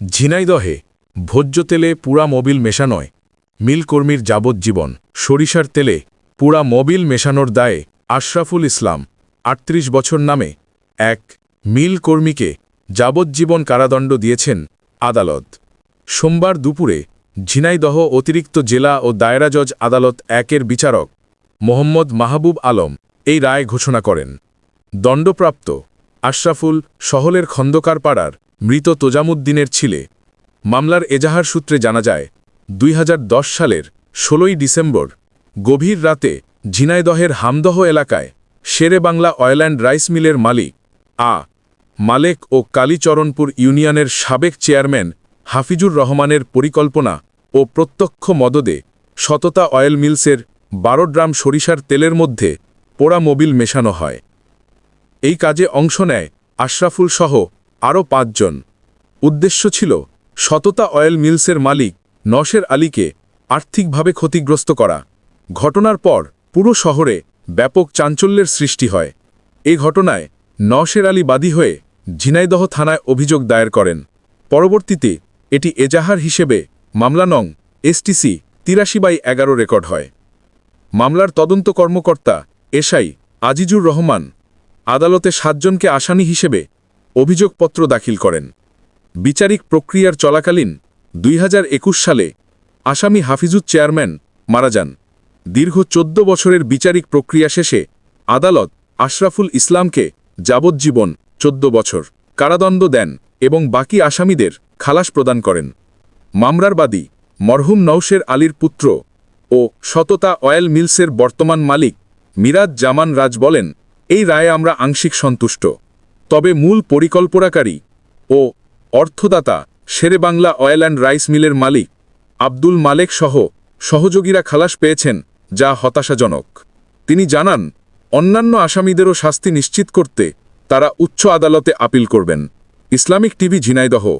ঝিনাইদহে ভোজ্য তেলে পুরা মোবিল মেশানোয় মিলকর্মীর যাবজ্জীবন সরিষার তেলে পুরা মোবিল মেশানোর দায়ে আশরাফুল ইসলাম, আটত্রিশ বছর নামে এক মিল কর্মীকে যাবজ্জীবন কারাদণ্ড দিয়েছেন আদালত। সোমবার দুপুরে ঝিনাইদহ অতিরিক্ত জেলা ও দায়রা জজ আদালত একের বিচারক মোহাম্মদ মাহবুব আলম এই রায় ঘোষণা করেন। দণ্ডপ্রাপ্ত আশরাফুল শহলের খন্দকার পাড়ার মৃত তোজামুদ্দিনের ছিলে। মামলার এজাহার সূত্রে জানা যায়, দুই হাজার দশ সালের ষোলোই ডিসেম্বর, গভীর রাতে ঝিনাইদহের হামদহ এলাকায় Shere Bangla oil and rice মিলের মালিক আ. মালেক ও কালীচরণপুর ইউনিয়নের সাবেক চেয়ারম্যান হাফিজুর রহমানের পরিকল্পনা ও প্রত্যক্ষ মদদে সততা অয়েল মিলসের বারো ড্রাম সরিষার তেলের মধ্যে পোড়া মোবিল মেশানো হয়। এই কাজে অংশ নেয় আশরাফুল সহ আরও পাঁচজন। উদ্দেশ্য ছিল, সততা অয়েল মিলসের মালিক নশের আলীকে আর্থিকভাবে ক্ষতিগ্রস্ত করা। ঘটনার পর পুরো শহরে ব্যাপক চাঞ্চল্যের সৃষ্টি হয়। এ ঘটনায় নশের আলী বাদী হয়ে ঝিনাইদহ থানায় অভিযোগ দায়ের করেন। পরবর্তীতে এটি এজাহার হিসেবে মামলা নং এসটিসি তিরাশি বাই এগারো রেকর্ড হয়। মামলার তদন্ত কর্মকর্তা এসআই আজিজুর রহমান আদালতে সাতজনকে আসামি হিসেবে অভিযোগপত্র দাখিল করেন। বিচারিক প্রক্রিয়ার চলাকালীন দুই হাজার একুশ সালে আসামি হাফিজুর চেয়ারম্যান মারা যান। দীর্ঘ চোদ্দ বছরের বিচারিক প্রক্রিয়া শেষে আদালত আশরাফুল ইসলামকে যাবজ্জীবন চোদ্দ বছর কারাদণ্ড দেন এবং বাকি আসামিদের খালাস প্রদান করেন। মামরার বাদী মরহুম নৌশের আলীর পুত্র ও সততা অয়েল মিলসের বর্তমান মালিক মিরাজ জামান রাজ বলেন, এই রায়ে আমরা আংশিক সন্তুষ্ট। তবে মূল পরিকল্পনাকারী ও অর্থদাতা শেরেবাংলা অয়েল অ্যান্ড রাইস মিলের মালিক আব্দুল মালেক সহ সহযোগীরা খালাস পেয়েছেন, যা হতাশাজনক। তিনি জানান, অন্যান্য আসামিদেরও শাস্তি নিশ্চিত করতে তারা উচ্চ আদালতে আপিল করবেন। Islamic TV Jhenaidah